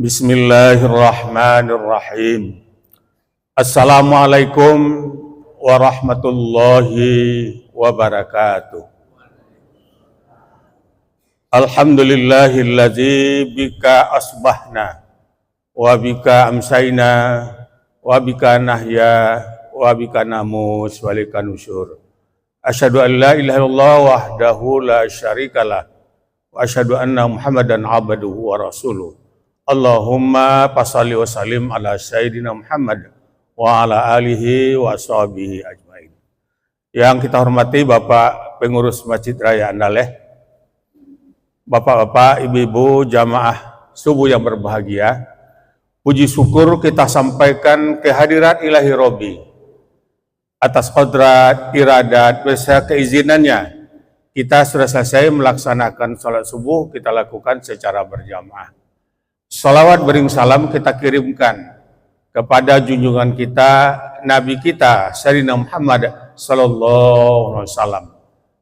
Bismillahirrahmanirrahim. Assalamualaikum warahmatullahi wabarakatuh. Alhamdulillahillazi bika asbahna wa bika amsayna wa bika nahya wa bika namus walika nusyur. Asyhadu an la ilaha illallah wahdahu la syarikalah wa asyhadu anna Muhammadan abduhu wa rasuluh. Allahumma pasalli wa salim ala Sayyidina Muhammad wa ala alihi wa sahbihi ajmain. Yang kita hormati Bapak Pengurus Masjid Raya Andaleh, Bapak-bapak, ibu-ibu, jamaah subuh yang berbahagia, puji syukur kita sampaikan kehadiran ilahi Robi atas kodrat, iradat, beserta keizinannya. Kita sudah selesai melaksanakan sholat subuh, kita lakukan secara berjamaah. Salawat bering salam kita kirimkan kepada junjungan kita, Nabi kita, Sayyidina Muhammad Sallallahu Alaihi Wasallam.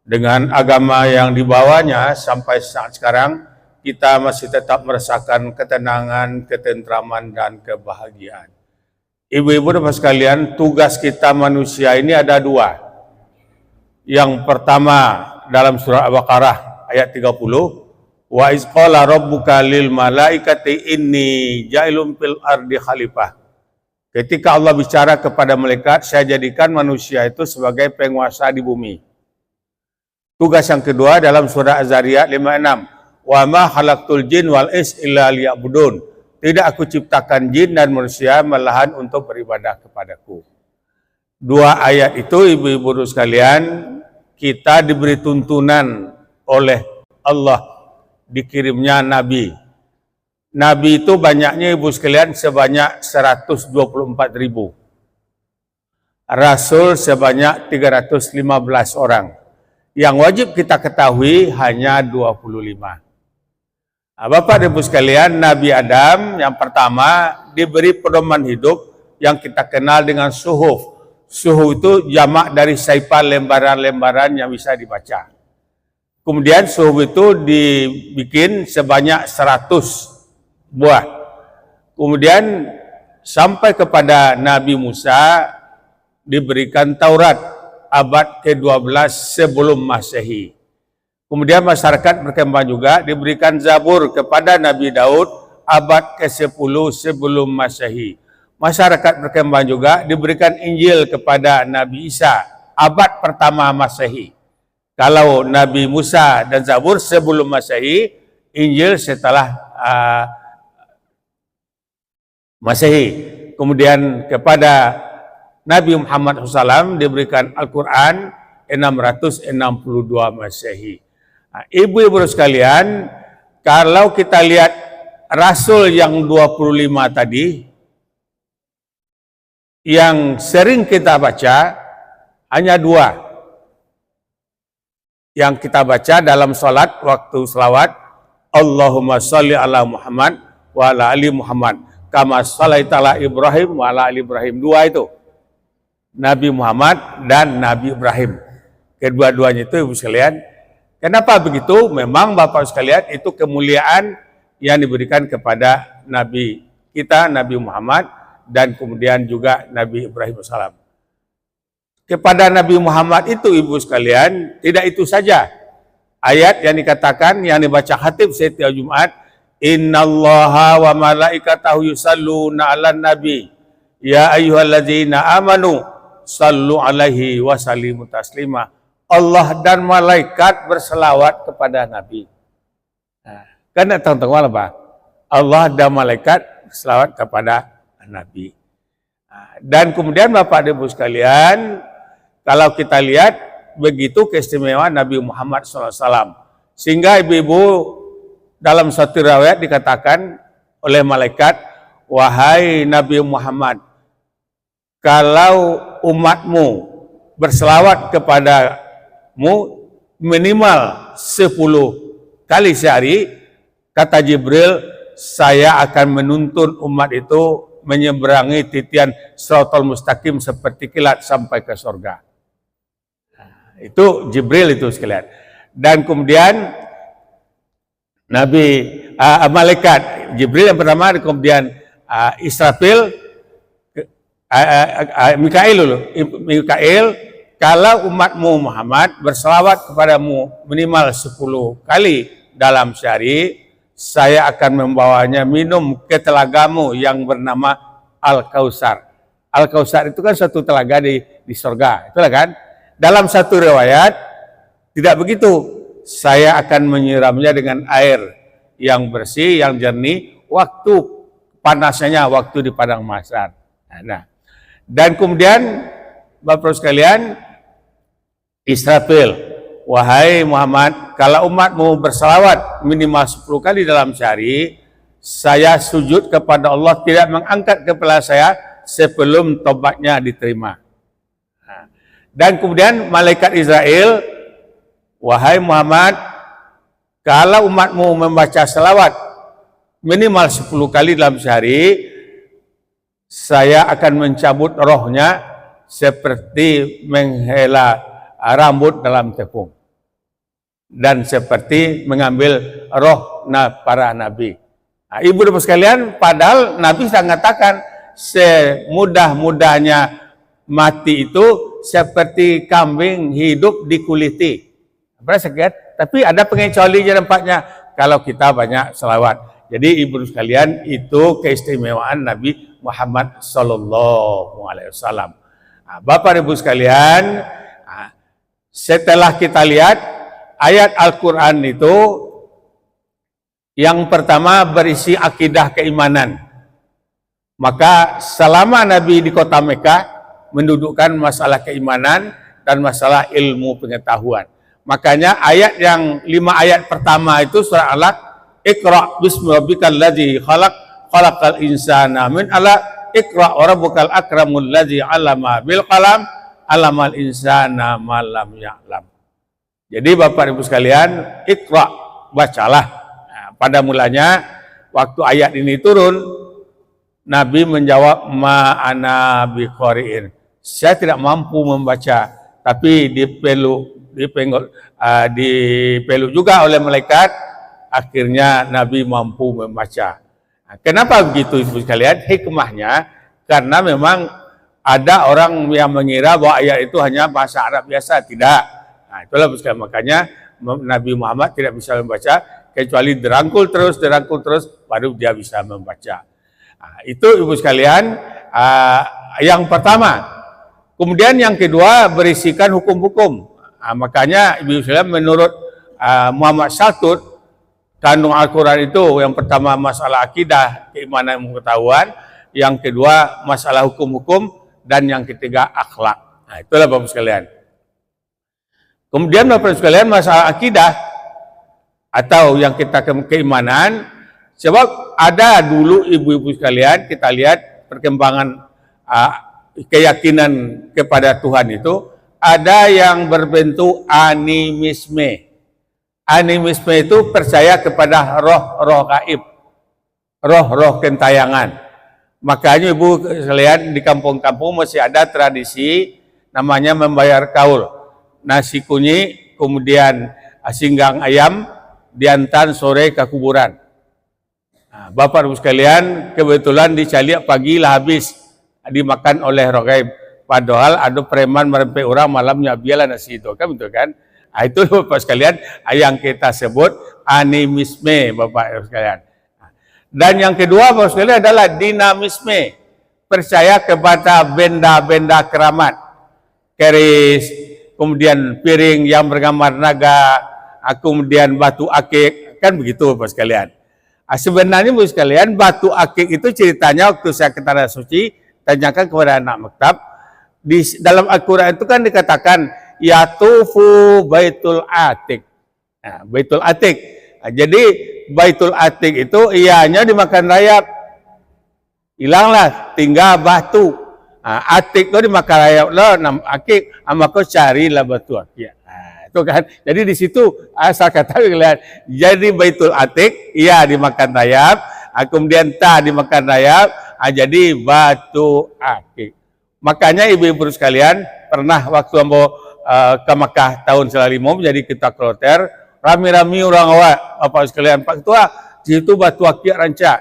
Dengan agama yang dibawanya sampai saat sekarang, kita masih tetap merasakan ketenangan, ketentraman, dan kebahagiaan. Ibu-ibu dan sekalian, tugas kita manusia ini ada dua. Yang pertama dalam surah Al-Baqarah ayat 30, Wa izqala rabbuka lil malaikati inni ja'ilum fil ardi khalifah. Ketika Allah bicara kepada malaikat, saya jadikan manusia itu sebagai penguasa di bumi. Tugas yang kedua dalam surah Az-Zariyat 56. Wa ma khalaqtul jin wal is illa liya'budun. Tidak aku ciptakan jin dan manusia malahan untuk beribadah kepadaku. Dua ayat itu ibu-ibu sekalian, kita diberi tuntunan oleh Allah dikirimnya Nabi. Nabi itu banyaknya ibu sekalian sebanyak 124 ribu. Rasul sebanyak 315 orang. Yang wajib kita ketahui hanya 25. Nah, Bapak dan Ibu sekalian, Nabi Adam yang pertama diberi pedoman hidup yang kita kenal dengan suhuf. Suhuf itu jamak dari saipan lembaran-lembaran yang bisa dibaca. Kemudian suhuf itu dibikin sebanyak 100 buah. Kemudian sampai kepada Nabi Musa diberikan Taurat abad ke-12 sebelum Masehi. Kemudian masyarakat berkembang juga diberikan Zabur kepada Nabi Daud abad ke-10 sebelum Masehi. Masyarakat berkembang juga diberikan Injil kepada Nabi Isa abad pertama Masehi. Kalau Nabi Musa dan Zabur sebelum Masehi, Injil setelah uh, Masehi. Kemudian kepada Nabi Muhammad SAW diberikan Al-Quran 662 Masehi. Nah, Ibu-ibu sekalian, kalau kita lihat Rasul yang 25 tadi, yang sering kita baca hanya dua yang kita baca dalam salat waktu selawat Allahumma salli ala Muhammad wa ala ali Muhammad kama salaitala Ibrahim wa ala ali Ibrahim. Dua itu Nabi Muhammad dan Nabi Ibrahim. Kedua-duanya itu ibu sekalian. Kenapa begitu? Memang Bapak sekalian itu kemuliaan yang diberikan kepada Nabi kita Nabi Muhammad dan kemudian juga Nabi Ibrahim salam kepada Nabi Muhammad itu ibu sekalian, tidak itu saja. Ayat yang dikatakan yang dibaca khatib setiap Jumat, Innallaha wa malaikatahu yusalluna nabi. Ya ayyuhalladzina amanu sallu alaihi wa taslima. Allah dan malaikat berselawat kepada Nabi. Nah, kan teman-teman apa? Allah dan malaikat berselawat kepada Nabi. Nah, dan kemudian Bapak Ibu sekalian, kalau kita lihat begitu keistimewaan Nabi Muhammad SAW. Sehingga ibu-ibu dalam satu riwayat dikatakan oleh malaikat, Wahai Nabi Muhammad, kalau umatmu berselawat kepadamu minimal 10 kali sehari, kata Jibril, saya akan menuntun umat itu menyeberangi titian suratul mustaqim seperti kilat sampai ke surga. Itu Jibril itu sekalian. Dan kemudian Nabi uh, malaikat Jibril yang pertama, kemudian uh, Israfil, uh, uh, uh, Mikail dulu, Mikail, kalau umatmu Muhammad berselawat kepadamu minimal 10 kali dalam sehari, saya akan membawanya minum ke telagamu yang bernama Al-Kausar. Al-Kausar itu kan satu telaga di, di surga, itulah kan? Dalam satu riwayat, tidak begitu. Saya akan menyiramnya dengan air yang bersih, yang jernih, waktu panasnya waktu di padang masar. Nah, dan kemudian Bapak sekalian, Israfil, wahai Muhammad, kalau umatmu bersalawat minimal 10 kali dalam sehari, saya sujud kepada Allah tidak mengangkat kepala saya sebelum tobatnya diterima. Dan kemudian malaikat Israel, wahai Muhammad, kalau umatmu membaca salawat minimal 10 kali dalam sehari, saya akan mencabut rohnya seperti menghela rambut dalam tepung dan seperti mengambil roh para nabi. Nah, ibu dan sekalian, padahal Nabi sangat katakan semudah-mudahnya mati itu seperti kambing hidup di kuliti. Tapi ada pengecualian tempatnya kalau kita banyak selawat. Jadi ibu sekalian itu keistimewaan Nabi Muhammad Sallallahu Alaihi Wasallam. Nah, Bapak ibu sekalian, setelah kita lihat ayat Al-Quran itu yang pertama berisi akidah keimanan. Maka selama Nabi di kota Mekah mendudukkan masalah keimanan dan masalah ilmu pengetahuan. Makanya ayat yang lima ayat pertama itu surah Alaq, Iqra bismi rabbikal ladzi khalaq khalaqal insana min ala Iqra rabbukal akramul ladzi 'allama bil qalam alamal insana malam ya'lam. Jadi Bapak Ibu sekalian, ikra, bacalah. Nah, pada mulanya waktu ayat ini turun, Nabi menjawab ma'ana biqari'in. Saya tidak mampu membaca, tapi dipelu dipengol uh, dipelu juga oleh malaikat, akhirnya Nabi mampu membaca. Nah, kenapa begitu Ibu sekalian? Hikmahnya karena memang ada orang yang mengira bahwa ayat itu hanya bahasa Arab biasa, tidak. Nah, itulah sekalian makanya Nabi Muhammad tidak bisa membaca kecuali derangkul terus, derangkul terus, baru dia bisa membaca. Nah, itu ibu sekalian uh, yang pertama. Kemudian yang kedua berisikan hukum-hukum. Nah, makanya ibu sekalian menurut uh, Muhammad Saltut, kandung Al-Quran itu yang pertama masalah akidah, keimanan pengetahuan, yang kedua masalah hukum-hukum, dan yang ketiga akhlak. Nah, itulah Bapak sekalian. Kemudian Bapak sekalian masalah akidah atau yang kita ke keimanan sebab ada dulu ibu-ibu sekalian kita lihat perkembangan uh, keyakinan kepada Tuhan itu ada yang berbentuk animisme. Animisme itu percaya kepada roh-roh gaib, roh-roh kentayangan. Makanya ibu sekalian di kampung-kampung masih ada tradisi namanya membayar kaul. Nasi kunyi, kemudian singgang ayam, diantar sore ke kuburan. Nah, Bapak ibu sekalian, kebetulan di Caliak pagi lah habis dimakan oleh rogaib. Padahal ada preman merempet orang malamnya biarlah nasi itu kan betul kan? Nah, itu Bapak sekalian yang kita sebut animisme Bapak sekalian. Dan yang kedua Bapak sekalian adalah dinamisme. Percaya kepada benda-benda keramat. Keris, kemudian piring yang bergambar naga, kemudian batu akik, kan begitu Bapak sekalian. Ah, sebenarnya Bapak sekalian, batu akik itu ceritanya waktu saya ke Tanah Suci, tanyakan kepada anak maktab, di dalam Al-Quran itu kan dikatakan, Yatufu Baitul Atik. Nah, Baitul Atik. Nah, jadi Baitul Atik itu ianya dimakan rayap. Hilanglah, tinggal batu. Nah, atik itu dimakan rayap lo, nam akik, ama kau carilah batu akik. Nah, itu kan. Jadi di situ asal kata lihat. Jadi Baitul Atik, iya dimakan rayap. Nah, kemudian ta dimakan rayap. Nah, jadi batu akik. Makanya ibu-ibu sekalian pernah waktu ambo uh, ke Makkah tahun selalimu menjadi kita kloter rami-rami orang awak apa sekalian Pak Ketua di situ batu akik rancak.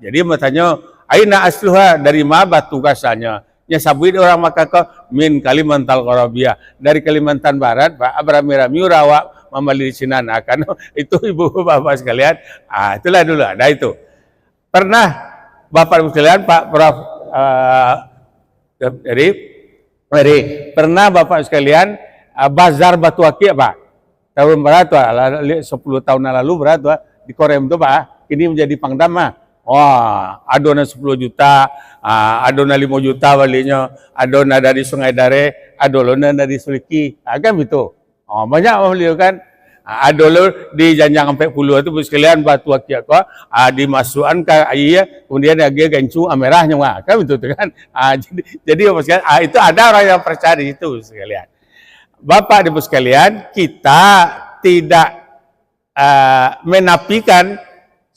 Jadi bertanya, aina asluha? Dari mana batu kasanya? Ya sabuit orang maka ke min Kalimantan Korobia dari Kalimantan Barat Pak. Abraham Rami Rawa Mamali Sinan akan itu ibu bapak sekalian. Ah itulah dulu ada itu. Pernah bapak ibu sekalian Pak Prof uh, jadi jadi pernah bapak sekalian uh, bazar batu akik Pak? Tahun berapa 10 tahun lalu berapa di Korem itu Pak ini menjadi pangdama Wah, adona 10 juta, uh, adona 5 juta walinya, adona dari Sungai Dare, adolona dari Suliki. Ah, kan itu. Oh, banyak beliau kan. Uh, adolo di janjang sampai puluh itu sekalian batu aki aku uh, dimasukkan ke air kemudian dia gancu merahnya wah kan itu kan? Jadi jadi sekalian uh, itu ada orang yang percaya di itu sekalian. Bapak Ibu sekalian kita tidak menafikan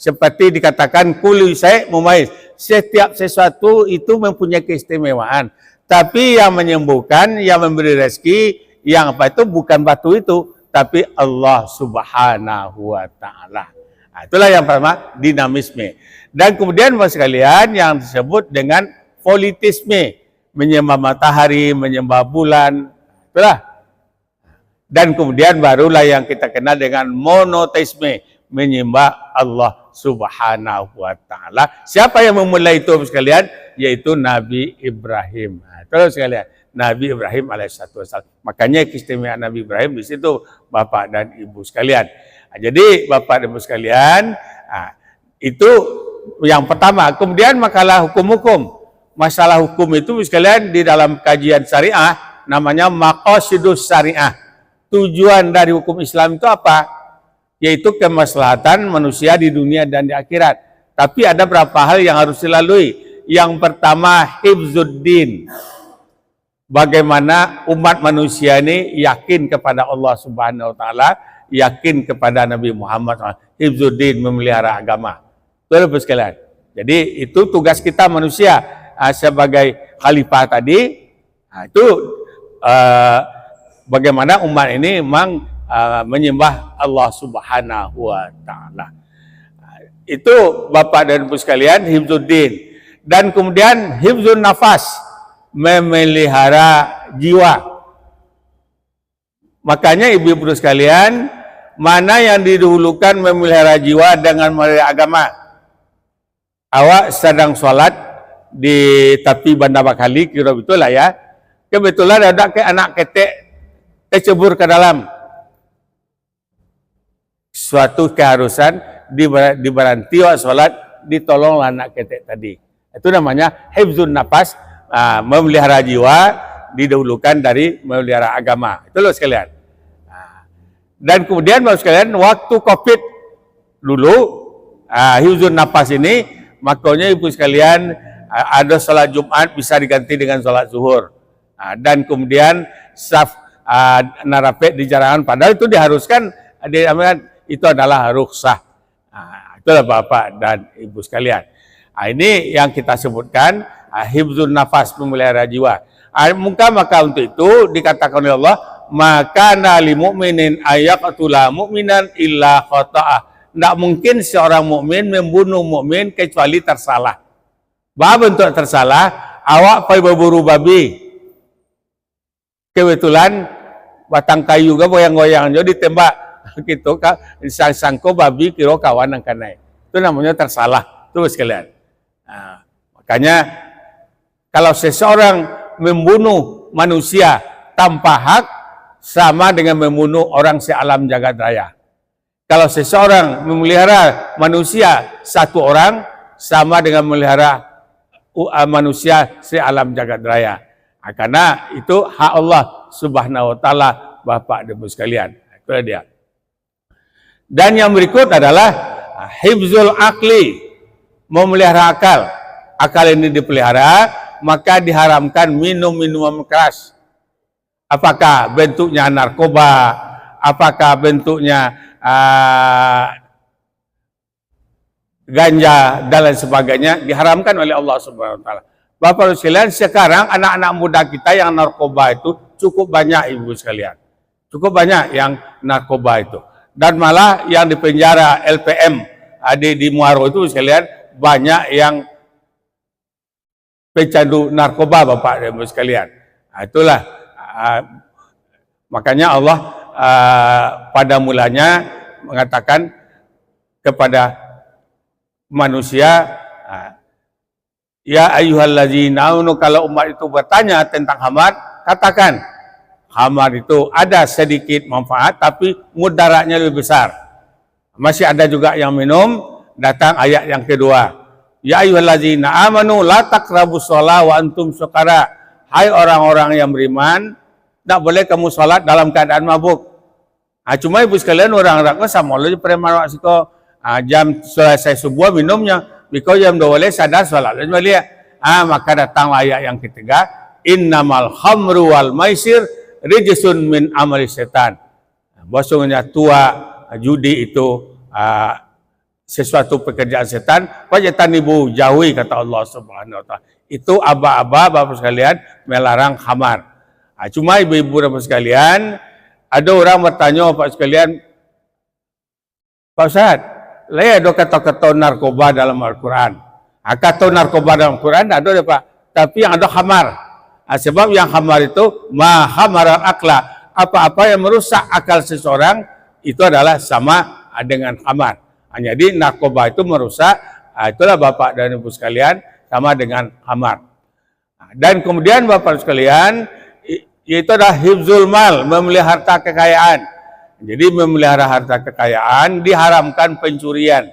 seperti dikatakan kuli saya mumais. Setiap sesuatu itu mempunyai keistimewaan. Tapi yang menyembuhkan, yang memberi rezeki, yang apa itu bukan batu itu, tapi Allah Subhanahu wa taala. Nah, itulah yang pertama dinamisme. Dan kemudian Bapak sekalian yang disebut dengan politisme, menyembah matahari, menyembah bulan. Itulah. Dan kemudian barulah yang kita kenal dengan monoteisme, menyembah Allah Subhanahu wa taala. Siapa yang memulai itu sekalian? Yaitu Nabi Ibrahim. Nah, terus sekalian, Nabi Ibrahim alaihissalam. Makanya keistimewaan Nabi Ibrahim di situ Bapak dan Ibu sekalian. Nah, jadi Bapak dan Ibu sekalian, nah, itu yang pertama. Kemudian makalah hukum-hukum. Masalah hukum itu sekalian di dalam kajian syariah namanya maqasidus syariah. Tujuan dari hukum Islam itu apa? Yaitu kemaslahatan manusia di dunia dan di akhirat. Tapi ada beberapa hal yang harus dilalui. Yang pertama, hibzuddin. Bagaimana umat manusia ini yakin kepada Allah Subhanahu wa taala, yakin kepada Nabi Muhammad hibzuddin memelihara agama. Betul sekalian. Jadi itu tugas kita manusia ah, sebagai khalifah tadi. Nah, itu uh, bagaimana umat ini memang uh, menyembah Allah Subhanahu wa taala. Itu Bapak dan Ibu sekalian hifzuddin dan kemudian hifzun nafas memelihara jiwa. Makanya ibu-ibu sekalian, mana yang didahulukan memelihara jiwa dengan memelihara agama? Awak sedang sholat di tepi bandar bakali, kira betul lah ya. Kebetulan ada ke anak ketek tercebur ke dalam suatu keharusan diberhenti wa sholat ditolong anak ketek tadi. Itu namanya hifzun nafas, uh, memelihara jiwa didahulukan dari memelihara agama. Itu loh sekalian. Uh, dan kemudian Bapak sekalian waktu Covid dulu uh, hifzun nafas ini makanya Ibu sekalian uh, ada sholat Jumat bisa diganti dengan sholat zuhur. Uh, dan kemudian saf uh, narapet di jarangan padahal itu diharuskan di itu adalah rukhsah. Nah, itulah Bapak dan Ibu sekalian. Nah, ini yang kita sebutkan ah, hibzun nafas memelihara jiwa. Ah, maka maka untuk itu dikatakan oleh Allah maka nali mukminin ayaqtula mukminan illa khata'ah. Tidak mungkin seorang mukmin membunuh mukmin kecuali tersalah. Bah bentuk tersalah, awak pergi berburu babi. Kebetulan batang kayu ga goyang-goyang jadi tembak gitu kan sangko babi kiro kawan yang naik itu namanya tersalah. Terus sekalian. Nah, makanya kalau seseorang membunuh manusia tanpa hak sama dengan membunuh orang sealam jagat raya. Kalau seseorang memelihara manusia satu orang sama dengan memelihara uh, manusia sealam jagat raya. Nah, karena itu hak Allah subhanahu wa ta'ala Bapak dan Ibu sekalian. Itu dia dan yang berikut adalah hibzul akli, memelihara akal. Akal ini dipelihara, maka diharamkan minum minuman keras. Apakah bentuknya narkoba, apakah bentuknya uh, ganja dan lain sebagainya diharamkan oleh Allah Subhanahu wa taala. Bapak Ibu sekalian, sekarang anak-anak muda kita yang narkoba itu cukup banyak Ibu sekalian. Cukup banyak yang narkoba itu dan malah yang di penjara LPM di, di Muaro itu sekalian banyak yang pecandu narkoba Bapak dan Ibu sekalian. Nah, itulah uh, makanya Allah uh, pada mulanya mengatakan kepada manusia uh, Ya ayyuhallazina amanu kalau umat itu bertanya tentang hamar katakan hamar itu ada sedikit manfaat tapi mudaratnya lebih besar. Masih ada juga yang minum datang ayat yang kedua Ya ayyuhallazina amanu la taqrabus shalah wa antum sukara. Hai orang-orang yang beriman, tak boleh kamu salat dalam keadaan mabuk. Ah cuma ibu sekalian orang rakwa sama lo preman wak siko ah, jam selesai subuh minumnya, biko jam dua boleh sadar salat. Balik ah maka datang ayat yang ketiga, innamal khamru wal maisir rijsun min amali setan. Bosongnya tua judi itu ah, sesuatu pekerjaan setan, wajatan ibu jauhi kata Allah Subhanahu wa taala. Itu aba-aba Bapak sekalian melarang khamar. Nah, cuma ibu-ibu Bapak sekalian, ada orang bertanya Bapak sekalian, Pak Ustaz, lah ada kata-kata narkoba dalam Al-Quran. Nah, kata narkoba dalam Al-Quran ada ada Pak, tapi yang ada khamar. Nah, sebab yang khamar itu mahamar akla. Apa-apa yang merusak akal seseorang itu adalah sama dengan khamar. Hanya di narkoba itu merusak, itulah Bapak dan Ibu sekalian sama dengan hamar. Dan kemudian Bapak sekalian, yaitu adalah hibzul mal, memelihara harta kekayaan. Jadi memelihara harta kekayaan diharamkan pencurian.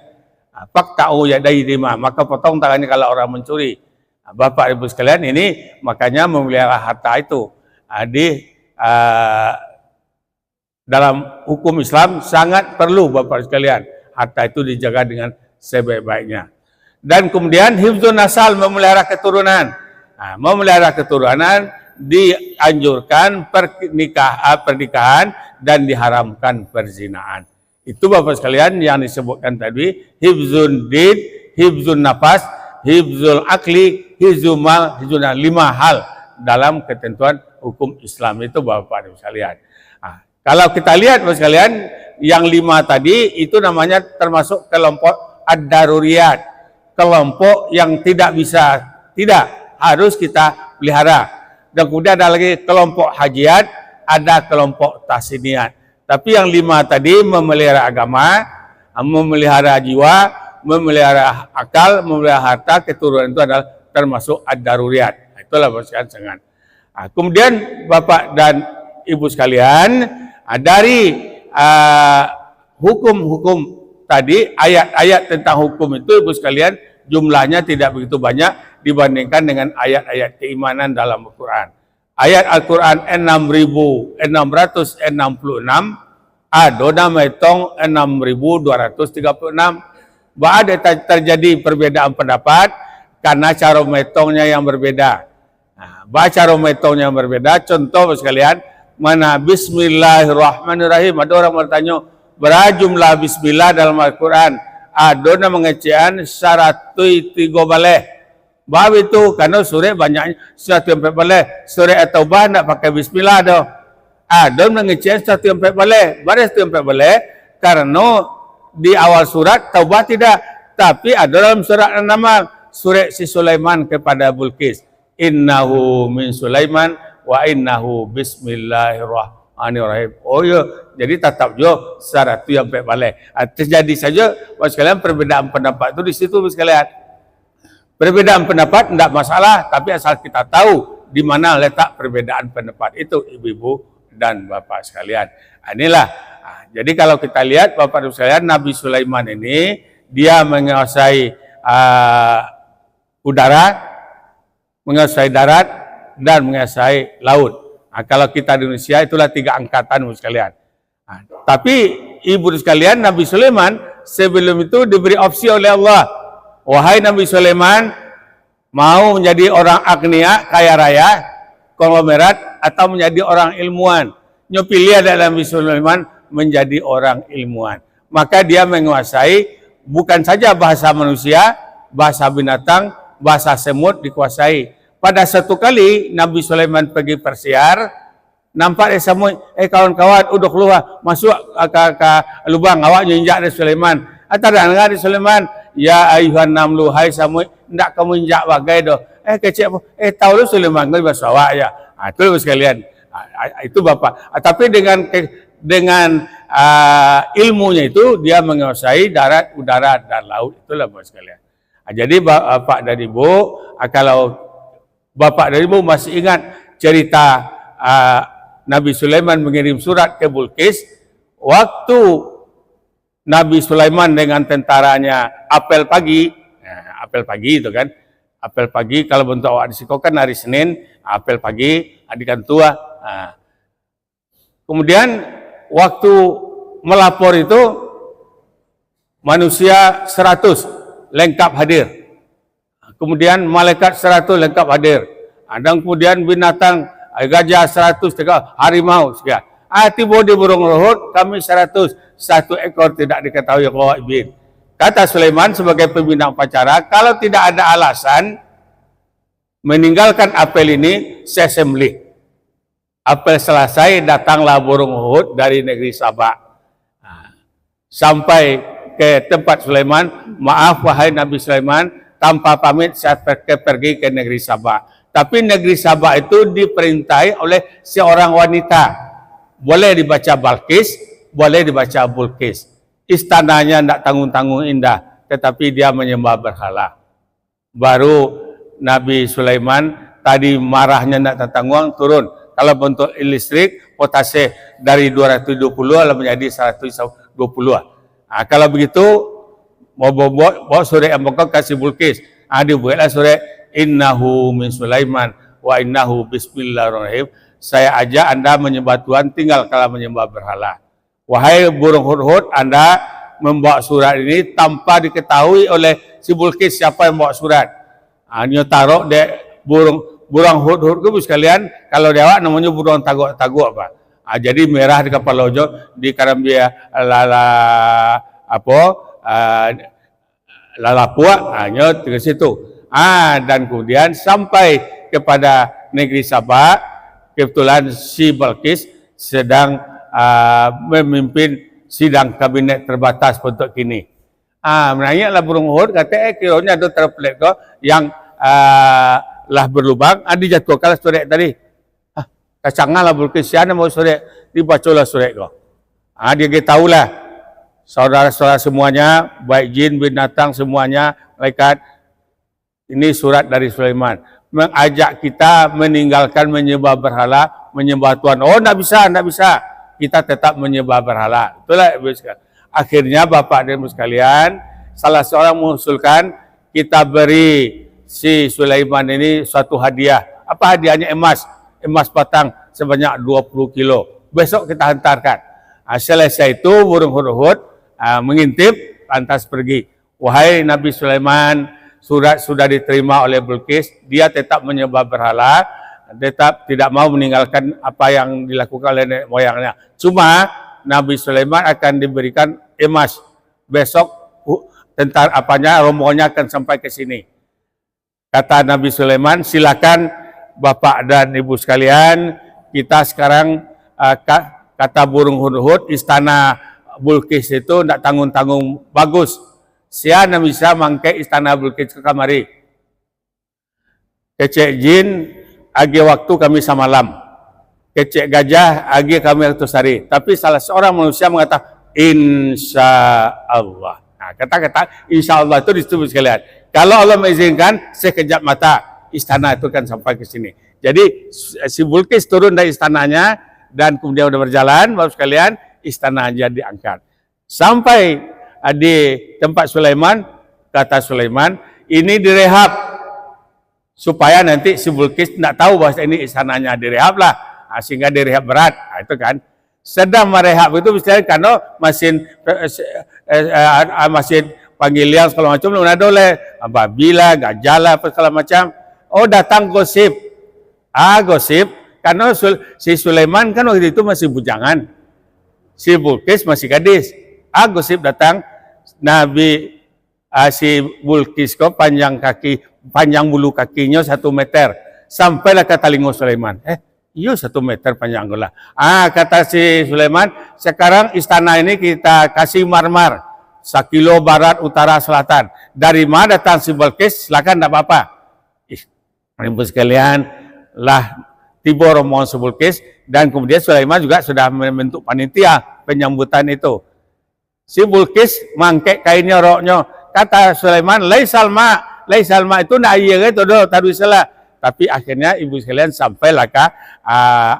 Nah, tahu ya dari lima, maka potong tangannya kalau orang mencuri. Nah, Bapak Ibu sekalian ini makanya memelihara harta itu. Nah, di uh, dalam hukum Islam sangat perlu Bapak sekalian harta itu dijaga dengan sebaik-baiknya. Dan kemudian hifzun nasal memelihara keturunan. Nah, memelihara keturunan dianjurkan pernikah, ah, pernikahan dan diharamkan perzinaan. Itu Bapak sekalian yang disebutkan tadi, hifzun did, hifzun nafas, hifzul akli, hifzul mal, hifzul lima hal dalam ketentuan hukum Islam itu Bapak Ibu sekalian. Nah, kalau kita lihat Bapak sekalian, yang lima tadi itu namanya termasuk kelompok ad-daruriyat. Kelompok yang tidak bisa, tidak harus kita pelihara. Dan kemudian ada lagi kelompok hajiat, ada kelompok tasiniat. Tapi yang lima tadi memelihara agama, memelihara jiwa, memelihara akal, memelihara harta, keturunan itu adalah termasuk ad-daruriyat. Itulah boskan sangat. Nah, kemudian Bapak dan Ibu sekalian, dari Ah, hukum-hukum uh, tadi, ayat-ayat tentang hukum itu Ibu sekalian jumlahnya tidak begitu banyak dibandingkan dengan ayat-ayat keimanan dalam Al-Quran. Ayat Al-Quran 6666 Adona metong 6236 Ada terjadi perbedaan pendapat karena cara metongnya yang berbeda. Nah, baca metongnya yang berbeda. Contoh sekalian, mana Bismillahirrahmanirrahim. Ada orang bertanya, berjumlah Bismillah dalam Al-Quran. Yang mengecehan syarat tiga baleh. Bab itu karena surah banyaknya satu empat baleh. Surah At-Taubah nak pakai Bismillah dah. Yang mengecehan satu empat baleh. Baris satu empat baleh karena di awal surat Taubah tidak. Tapi ada dalam surat nama surah si Sulaiman kepada Bulkis. Innahu min Sulaiman wa innahu bismillahirrahmanirrahim. Oh ya, jadi tetap jo syarat itu yang baik balik. Ah, terjadi saja, Bapak sekalian perbedaan pendapat itu di situ Bapak sekalian. Perbedaan pendapat tidak masalah, tapi asal kita tahu di mana letak perbedaan pendapat itu ibu-ibu dan bapak sekalian. Ah, inilah. Ah, jadi kalau kita lihat bapak ibu sekalian, Nabi Sulaiman ini dia menguasai uh, udara, menguasai darat, dan menguasai laut. Nah, kalau kita di Indonesia itulah tiga angkatan sekalian. Nah, tapi ibu sekalian Nabi Sulaiman sebelum itu diberi opsi oleh Allah. Wahai Nabi Sulaiman, mau menjadi orang agnia, kaya raya, konglomerat, atau menjadi orang ilmuwan. Nyopilih adalah Nabi Sulaiman menjadi orang ilmuwan. Maka dia menguasai bukan saja bahasa manusia, bahasa binatang, bahasa semut dikuasai. Pada satu kali Nabi Sulaiman pergi persiar, nampak dia semua, eh kawan-kawan, udah keluar, masuk ke, ke lubang, awak nyinjak dari Sulaiman. Atau ah, dengar di Sulaiman, ya ayuhan namlu hai samui ndak kamu injak bagai doh. Eh kecil eh tahu lu Sulaiman kau bahasa awak ya? Ah, itu sekalian. Ah, ah, itu bapak ah, tapi dengan dengan uh, ilmunya itu dia menguasai darat udara dan laut itulah bapak sekalian ah, jadi bapak dan ibu ah, kalau bapak dan ibu masih ingat cerita uh, Nabi Sulaiman mengirim surat ke Bulkis waktu Nabi Sulaiman dengan tentaranya apel pagi, nah, apel pagi itu kan, apel pagi kalau bentuk awak disikokan hari Senin, apel pagi, adikan tua. Nah. Kemudian waktu melapor itu manusia 100 lengkap hadir. Kemudian malaikat 100 lengkap hadir. Dan kemudian binatang gajah seratus tiga harimau sekian. Ah tiba di burung ruhut kami seratus satu ekor tidak diketahui ibin. Kata Sulaiman sebagai pembina upacara, kalau tidak ada alasan meninggalkan apel ini, saya sembelih. Apel selesai, datanglah burung Uhud dari negeri Sabah. Ah, sampai ke tempat Sulaiman, maaf wahai Nabi Sulaiman, tanpa pamit saya pergi ke negeri Sabah. Tapi negeri Sabah itu diperintai oleh seorang wanita. Boleh dibaca Balkis, boleh dibaca Bulkis. Istananya tidak tanggung-tanggung indah, tetapi dia menyembah berhala. Baru Nabi Sulaiman tadi marahnya tidak tanggung turun. Kalau bentuk listrik, potase dari 220 lalu menjadi 120. Nah, kalau begitu, mau bawa, bawa sore yang kasih Bulkis. Ah, dibuatlah sore innahu min Sulaiman wa innahu bismillahirrahmanirrahim. Saya ajak Anda menyembah Tuhan tinggal kalau menyembah berhala. Wahai burung hurhut, Anda membawa surat ini tanpa diketahui oleh si Bulkis siapa yang membawa surat. Hanya taruh de burung burung hurhut itu sekalian kalau dia namanya burung taguk-taguk apa. Ha, jadi merah di kepala ojo di karambia lala apa uh, lala puak hanya di situ. Ah dan kemudian sampai kepada negeri Sabah, kebetulan si Balkis sedang uh, memimpin sidang kabinet terbatas untuk kini. Ah, menanyalah burung Uhud, kata eh kiranya ada terpelik kau yang uh, lah berlubang, ah, jatuh kalah surat tadi. Ah, kacangan lah Balkis, siapa mau surat, dibacalah surat kau. Ah, dia kita tahulah, saudara-saudara semuanya, baik jin, binatang semuanya, malaikat, ini surat dari Sulaiman. Mengajak kita meninggalkan menyembah berhala, menyembah Tuhan. Oh, tidak bisa, tidak bisa. Kita tetap menyembah berhala. Itulah. Akhirnya Bapak dan Ibu sekalian, salah seorang mengusulkan kita beri si Sulaiman ini suatu hadiah. Apa hadiahnya? Emas. Emas batang sebanyak 20 kilo. Besok kita hantarkan. Nah, selesai itu burung huruf uh, mengintip, lantas pergi. Wahai Nabi Sulaiman, surat sudah diterima oleh Bilqis, dia tetap menyembah berhala, tetap tidak mau meninggalkan apa yang dilakukan oleh nenek moyangnya. Cuma Nabi Sulaiman akan diberikan emas besok tentang apanya rombongannya akan sampai ke sini. Kata Nabi Sulaiman, silakan Bapak dan Ibu sekalian, kita sekarang uh, kata burung hudhud istana Bulkis itu tidak tanggung-tanggung bagus Sia na bisa mangke istana Bilqis ke kamari. Kecek jin, agi waktu kami samalam. Kecek gajah, agi kami waktu sari. Tapi salah seorang manusia mengatakan, Insya Allah. Nah, kata-kata Insya Allah itu disebut sekalian. Kalau Allah mengizinkan, sekejap mata istana itu kan sampai ke sini. Jadi si Bulkis turun dari istananya dan kemudian udah berjalan, bapak sekalian, istana aja diangkat. Sampai di tempat Sulaiman, kata Sulaiman, ini direhab supaya nanti si Bulkis tidak tahu bahwa ini istananya direhab lah, ah, sehingga direhab berat, nah, itu kan. Sedang merehab itu misalnya karena mesin eh, eh, eh, mesin panggilan segala macam belum ada oleh babila, gajah lah, apa segala macam. Oh datang gosip, ah gosip, karena si Sulaiman kan waktu itu masih bujangan, si Bulkis masih gadis. Ah gosip datang, Nabi uh, si Bulkis ko panjang kaki, panjang bulu kakinya satu meter. Sampailah ke Talingo Sulaiman. Eh, iya satu meter panjang gula. Ah, kata si Sulaiman, sekarang istana ini kita kasih marmar. Sakilo barat, utara, selatan. Dari mana datang si Balkis? Silakan tidak apa-apa. Ibu sekalian, lah tiba rombongan si Balkis dan kemudian Sulaiman juga sudah membentuk panitia penyambutan itu. Si Bulkis mangkek kainnya roknya. Kata Sulaiman, laisal ma, laisal ma itu nak iya itu doh, tadu salah. Tapi akhirnya ibu sekalian sampailah ke uh,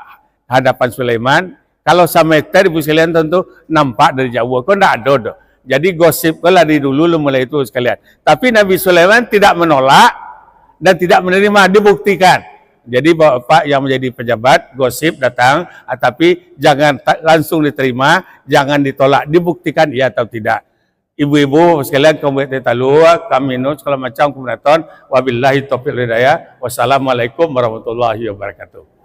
hadapan Sulaiman. Kalau sampai ibu sekalian tentu nampak dari jauh. Kau tidak ada. Jadi gosip lah dari dulu lu mulai itu sekalian. Tapi Nabi Sulaiman tidak menolak dan tidak menerima, dibuktikan. Jadi bapak yang menjadi pejabat gosip datang, ah, tapi jangan langsung diterima, jangan ditolak, dibuktikan iya atau tidak. Ibu-ibu sekalian kaum talua, kami nu segala macam kemudian wabillahi taufiq hidayah. Wassalamualaikum warahmatullahi wabarakatuh.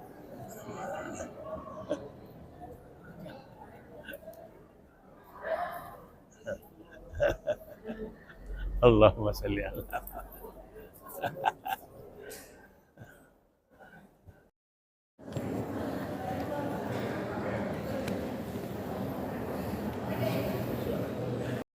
Allahumma salli ala